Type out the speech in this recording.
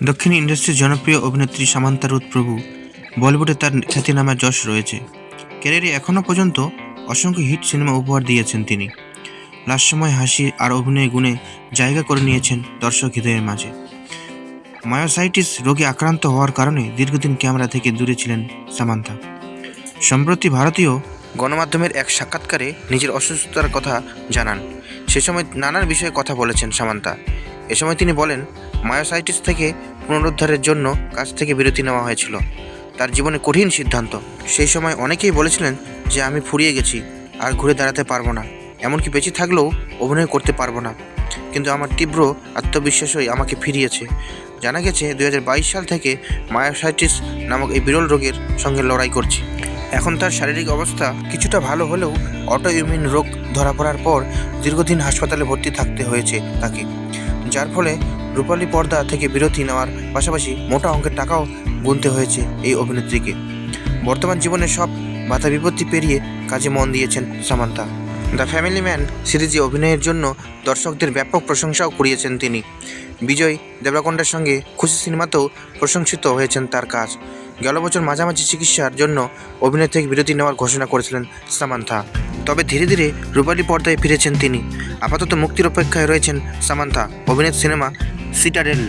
দক্ষিণ ইন্ডাস্ট্রির জনপ্রিয় অভিনেত্রী সামান্তা রুথ প্রভু, বলিউডে তার খ্যাতিনামা যশ রয়েছে। ক্যারিয়ারে এখনও পর্যন্ত অসংখ্য হিট সিনেমা উপহার দিয়েছেন তিনি। লাস্ট সময় হাসি আর অভিনয় গুণে জায়গা করে নিয়েছেন দর্শক হৃদয়ের মাঝে। মায়োসাইটিস রোগে আক্রান্ত হওয়ার কারণে দীর্ঘদিন ক্যামেরা থেকে দূরে ছিলেন সামান্থা সম্প্রতি ভারতীয় গণমাধ্যমের এক সাক্ষাৎকারে নিজের অসুস্থতার কথা জানান। সে সময় নানান বিষয়ে কথা বলেছেন সামান্তা। এ সময় তিনি বলেন মায়োসাইটিস থেকে পুনরুদ্ধারের জন্য কাজ থেকে বিরতি নেওয়া হয়েছিল। তার জীবনে কঠিন সিদ্ধান্ত। সেই সময় অনেকেই বলেছিলেন যে, আমি ফুরিয়ে গেছি, আর ঘুরে দাঁড়াতে পারব না। এমনকি বেঁচে থাকলেও অভিনয় করতে পারব না। কিন্তু আমার তীব্র আত্মবিশ্বাসই আমাকে ফিরিয়েছে। জানা গেছে, দুই হাজার বাইশ সাল থেকে মায়োসাইটিস নামক এই বিরল রোগের সঙ্গে লড়াই করছি। এখন তার শারীরিক অবস্থা কিছুটা ভালো হলেও অটো ইমিউন রোগ ধরা পড়ার পর দীর্ঘদিন হাসপাতালে ভর্তি থাকতে হয়েছে তাকে। যার ফলে রূপালী পর্দা থেকে বিরতি নেওয়ার পাশাপাশি মোটা অঙ্কের টাকাও গুনতে হয়েছে এই অভিনেত্রীকে। বর্তমান জীবনে সব বাধা বিপত্তি পেরিয়ে কাজে মন দিয়েছেন সামান্তা। দ্য ফ্যামিলি ম্যান সিরিজে অভিনয়ের জন্য দর্শকদের ব্যাপক প্রশংসাও কুড়িয়েছেন তিনি। বিজয় দেবরাকোন্ডার সঙ্গে খুশি সিনেমাতেও প্রশংসিত হয়েছেন তার কাজ। গেল বছর মাঝামাঝি চিকিৎসার জন্য অভিনয় থেকে বিরতি নেওয়ার ঘোষণা করেছিলেন সামান্থা তবে ধীরে ধীরে রূপালী পর্দায় ফিরেছেন তিনি। আপাতত মুক্তির অপেক্ষায় রয়েছেন সামান্থা অভিনেত সিনেমা সিটাডেল